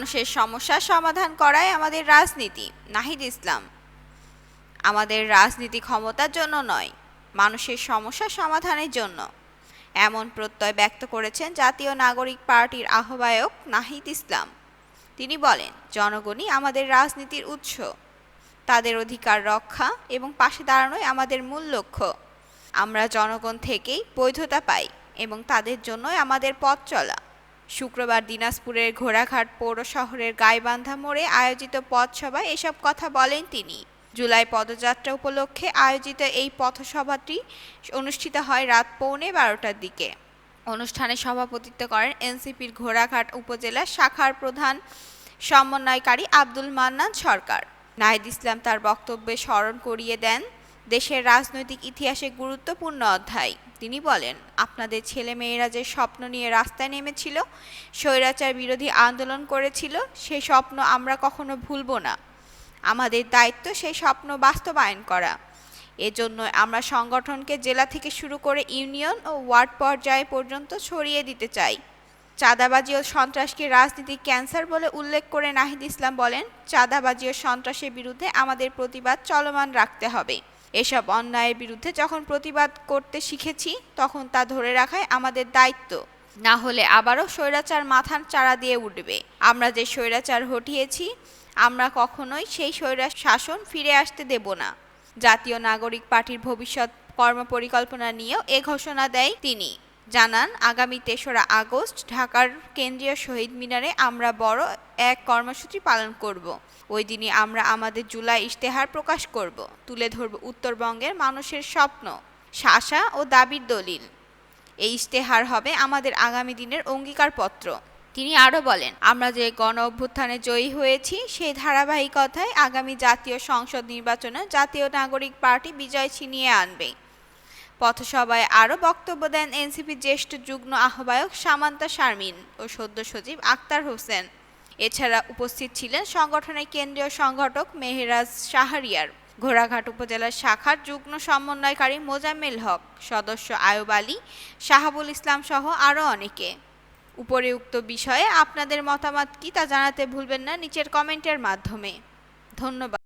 মানুষের সমস্যার সমাধান করাই আমাদের রাজনীতি। নাহিদ ইসলাম। আমাদের রাজনীতি ক্ষমতার জন্য নয়, মানুষের সমস্যা সমাধানের জন্য। এমন প্রত্যয় ব্যক্ত করেছেন জাতীয় নাগরিক পার্টির আহ্বায়ক নাহিদ ইসলাম। তিনি বলেন, জনগণই আমাদের রাজনীতির উৎস। তাদের অধিকার রক্ষা এবং পাশে দাঁড়ানোই আমাদের মূল লক্ষ্য। আমরা জনগণ থেকেই বৈধতা পাই এবং তাদের জন্যই আমাদের পথ চলা। শুক্রবার দিনাজপুরের ঘোড়াঘাট পৌর শহরের গাইবান্ধা মোড়ে আয়োজিত পথসভায় এসব কথা বলেন তিনি। জুলাই পদযাত্রা উপলক্ষে আয়োজিত এই পথসভাটি অনুষ্ঠিত হয় রাত পৌনে বারোটার দিকে। অনুষ্ঠানে সভাপতিত্ব করেন এনসিপির ঘোড়াঘাট উপজেলা শাখার প্রধান সমন্বয়কারী আব্দুল মান্নান সরকার। নাহিদ ইসলাম তার বক্তব্যে স্মরণ করিয়ে দেন দেশের রাজনৈতিক ইতিহাসে গুরুত্বপূর্ণ অধ্যায়। তিনি বলেন, আপনাদের ছেলেমেয়েরা যে স্বপ্ন নিয়ে রাস্তায় নেমেছিল, স্বৈরাচার বিরোধী আন্দোলন করেছিল সেই স্বপ্ন আমরা কখনো ভুলব না। আমাদের দায়িত্ব সেই স্বপ্ন বাস্তবায়ন করা। এজন্য আমরা সংগঠনকে জেলা থেকে শুরু করে ইউনিয়ন ও ওয়ার্ড পর্যায়ে পর্যন্ত ছড়িয়ে দিতে চাই। চাঁদাবাজি ও সন্ত্রাসকে রাজনীতির ক্যান্সার বলে উল্লেখ করে নাহিদ ইসলাম বলেন, চাঁদাবাজি ও সন্ত্রাসের বিরুদ্ধে আমাদের প্রতিবাদ চলমান রাখতে হবে। এসব অন্যায়ের বিরুদ্ধে যখন প্রতিবাদ করতে শিখেছি, তখন তা ধরে রাখাই আমাদের দায়িত্ব। না হলে আবারও স্বৈরাচার মাথার চারা দিয়ে উঠবে। আমরা যে স্বৈরাচার হটিয়েছি আমরা কখনোই সেই স্বৈরা শাসন ফিরে আসতে দেব না। জাতীয় নাগরিক পার্টির ভবিষ্যৎ কর্মপরিকল্পনা নিয়েও এ ঘোষণা দেয় তিনি। জানান, আগামী তেসরা আগস্ট ঢাকার কেন্দ্রীয় শহীদ মিনারে আমরা বড় এক কর্মসূচি পালন করব। ওই দিনই আমরা আমাদের জুলাই ইশতেহার প্রকাশ করব। তুলে ধরব উত্তরবঙ্গের মানুষের স্বপ্ন শাসা ও দাবির দলিল। এই ইশতেহার হবে আমাদের আগামী দিনের অঙ্গীকারপত্র। তিনি আরও বলেন, আমরা যে গণ অভ্যুত্থানে জয়ী হয়েছি সেই ধারাবাহিকতায় আগামী জাতীয় সংসদ নির্বাচনে জাতীয় নাগরিক পার্টি বিজয় ছিনিয়ে আনবে। পথসভায় আরও বক্তব্য দেন এনসিপির জ্যেষ্ঠ যুগ্ম আহ্বায়ক সামান্তা শারমিন ও সদ্য সচিব আক্তার হোসেন। এছাড়া উপস্থিত ছিলেন সংগঠনের কেন্দ্রীয় সংগঠক মেহরাজ শাহরিয়ার, ঘোড়াঘাট উপজেলার শাখার যুগ্ম সমন্বয়কারী মোজাম্মেল হক, সদস্য আয়ুব আলী, শাহাবুল ইসলাম সহ আরও অনেকে। উপরে উক্ত বিষয়ে আপনাদের মতামত কি তা জানাতে ভুলবেন না নিচের কমেন্টের মাধ্যমে। ধন্যবাদ।